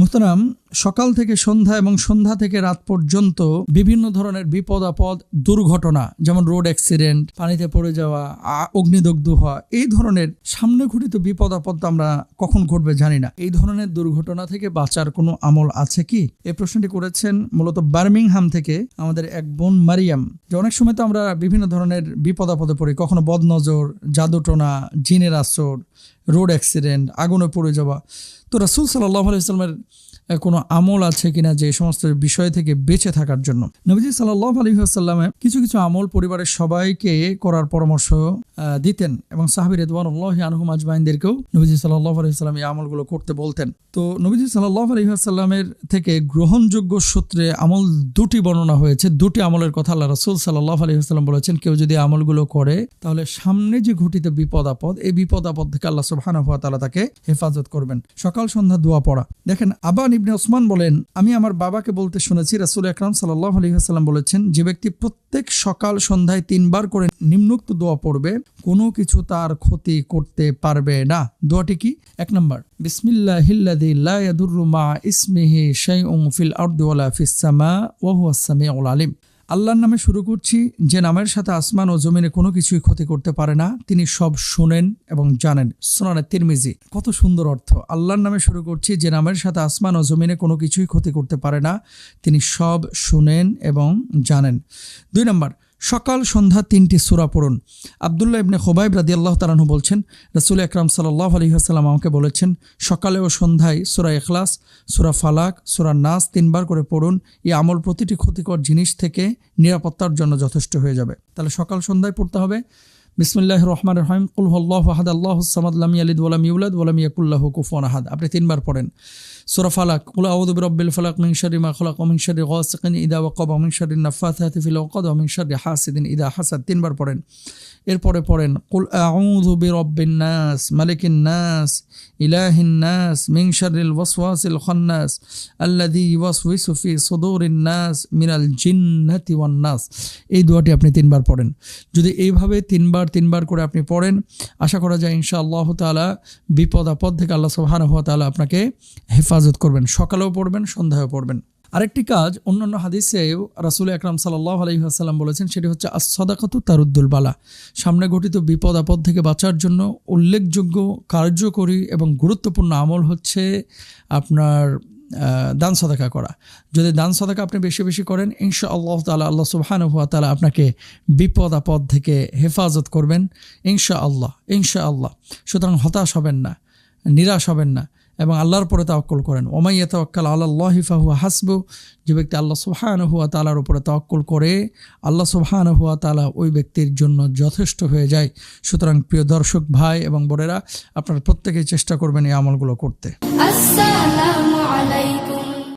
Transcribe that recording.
মোহতারাম, সকাল থেকে সন্ধ্যা এবং সন্ধ্যা থেকে রাত পর্যন্ত বিভিন্ন ধরনের বিপদ, আপদ, দুর্ঘটনা, যেমন রোড অ্যাক্সিডেন্ট, পানিতে পড়ে যাওয়া অগ্নিদগ্ধ হওয়া, এই ধরনের সামনে ঘটিত বিপদ, আপদ আমরা কখন ঘটবে জানি না। এই ধরনের দুর্ঘটনা থেকে বাঁচার কোনো আমল আছে কি? এই প্রশ্নটি করেছেন মূলত বার্মিংহাম থেকে আমাদের এক বোন মারিয়াম, যে অনেক সময় তো আমরা বিভিন্ন ধরনের বিপদ, আপদে পড়ি, কখনো বদনজর, জাদুটোনা, জিনের আসর রোড অ্যাক্সিডেন্ট আগুনে পড়ে যাওয়া। তো রাসুল সাল্লাহ আলাইস্লামের কোনো আমল আছে কিনা যে সমস্ত বিষয় থেকে বেঁচে থাকার জন্য। নবীজি সাল্লাহ আলী আসাল্লামে কিছু কিছু আমল পরিবারের সবাইকে করার পরামর্শ দিতেন এবং সাহাবির রেদওয়ানুল্লাহ আনহুম আজমাইনদেরকেও নবীজি সাল্লাহ আলহিহাল্লাম এই আমলগুলো করতে বলতেন। তো নবীজি সাল্লাহ আলহিহাস্লামের থেকে গ্রহণযোগ্য সূত্রে আমল দুটি বর্ণনা হয়েছে। দুটি আমলের কথা আল্লাহ রসুল সাল্লাহ আলহিহাস্লাম বলেছেন, কেউ যদি আমলগুলো করে, তাহলে সামনে যে ঘটিত বিপদ আপদ এই বিপদ আপদ থেকে আল্লাহ সুবহানাহু ওয়া তাআলা তাকে হেফাজত করবেন। সকাল সন্ধ্যা দোয়া পড়া। দেখেন, আবান ইবনে ওসমান বলেন, আমি আমার বাবাকে বলতে শুনেছি, রাসুল আকরাম সাল্লাহ আলহিহাসাল্লাম বলেছেন, যে ব্যক্তি প্রত্যেক সকাল সন্ধ্যায় তিনবার করে নিম্নোক্ত দোয়া পড়বে, কোনো কিছু তার ক্ষতি করতে পারবে না। দোয়াটি কি? এক নম্বর, বিসমিল্লাহিল্লাযী লা ইয়াদুররু মা ইসমিহি শাইউন ফিল আরদি ওয়ালা ফিস সামা ওয়া আলিম। আল্লাহর নামে শুরু করছি, যে নামের সাথে আসমান ও জমিনে কোনো কিছুই ক্ষতি করতে পারে না, তিনি সব শোনেন এবং জানেন। সোনানে তিরমিজি, কত সুন্দর অর্থ। আল্লাহর নামে শুরু করছি, যে নামের সাথে আসমান ও জমিনে কোনো কিছুই ক্ষতি করতে পারে না, তিনি সব শোনেন এবং জানেন। দুই নম্বর সকাল সন্ধ্যা তিনটি সুরা পড়ুন। আবদুল্লাহ ইবনে খোবাইব রাদি আল্লাহ তালাহু বলছেন, রাসুল আকরাম সাল্লাহ আলহিহাস্লাম আমাকে বলেছেন, সকালে ও সন্ধ্যায় সুরা এখলাস সুরা ফালাক, সুরা নাস তিনবার করে পড়ুন। এই আমল প্রতিটি ক্ষতিকর জিনিস থেকে নিরাপত্তার জন্য যথেষ্ট হয়ে যাবে। তাহলে সকাল সন্ধ্যায় পড়তে হবে। বিসমিল্লাহ রহমান রহিম। কুল হল্লাহ আহাদ, আল্লাহ সামাদ আলিদ ওয়ালাম ইউলাদ ওলাম ইয়াকুল্লাহ কুফন আহাদ। আপনি তিনবার পড়েন। সুরা ফালাক, কুল আউযু বিরাব্বিল ফালাক শাররি মা খলাক অমিংশারি মিন ইদা ওয়াকাব অমিংশারি মিন হাতিফিল ওকদ শাররি হাসিদিন ইদা হাসাদ। তিনবার পড়েন। এরপরে পড়েন, কুল আউযু বিরাব্বিন নাস, মালিকিন নাস, ইলাহিন নাস, মিন শাররিল ওয়াসওয়াসিল খান্নাস, আল্লাযী ইউওয়াসওয়িসু ফি সুদুরিন নাস, মিনাল জিন্নাতি ওয়ান নাস। এই দোয়াটি আপনি তিনবার পড়েন। যদি এইভাবে তিনবার তিনবার করে আপনি পড়েন, আশা করা যায় ইনশা আল্লাহ তাআলা বিপদ আপদ থেকে আল্লাহ সুবহানাহু ওয়া তাআলা আপনাকে হেফাজত করবেন। সকালেও পড়বেন, সন্ধ্যায়ও পড়বেন। আরেকটি কাজ অন্যান্য হাদিসেও রাসুল আকরাম সাল্লাহ আলহিহাসাল্লাম বলেছেন, সেটি হচ্ছে আসদাকাতু তারুদ্দুল বালা। সামনে ঘটিত বিপদ আপদ থেকে বাঁচার জন্য উল্লেখযোগ্য কার্যকরী এবং গুরুত্বপূর্ণ আমল হচ্ছে আপনার দান সদাকা করা। যদি দান সদাকা আপনি বেশি বেশি করেন ইনশা আল্লাহ তালা আল্লাহ সুবহান হুয়া তালা আপনাকে বিপদ আপদ থেকে হেফাজত করবেন ইনশা আল্লাহ ইনশা আল্লাহ সুতরাং হতাশ হবেন না, নিরাশ হবেন না। এবং আল্লাহর পরে তাওয়াক্কুল করেন। ওমাইয়া তাওয়াক্কাল আল্লাহ ফাহুয়া হাসবু। যে ব্যক্তি আল্লাহ সুবহান হুয়া তালার উপরে তাওয়াক্কুল করে, আল্লাহ সুবহান হুয়া তালা ওই ব্যক্তির জন্য যথেষ্ট হয়ে যায়। সুতরাং প্রিয় দর্শক ভাই এবং বোনেরা, আপনারা প্রত্যেকেই চেষ্টা করবেন এই আমলগুলো করতে।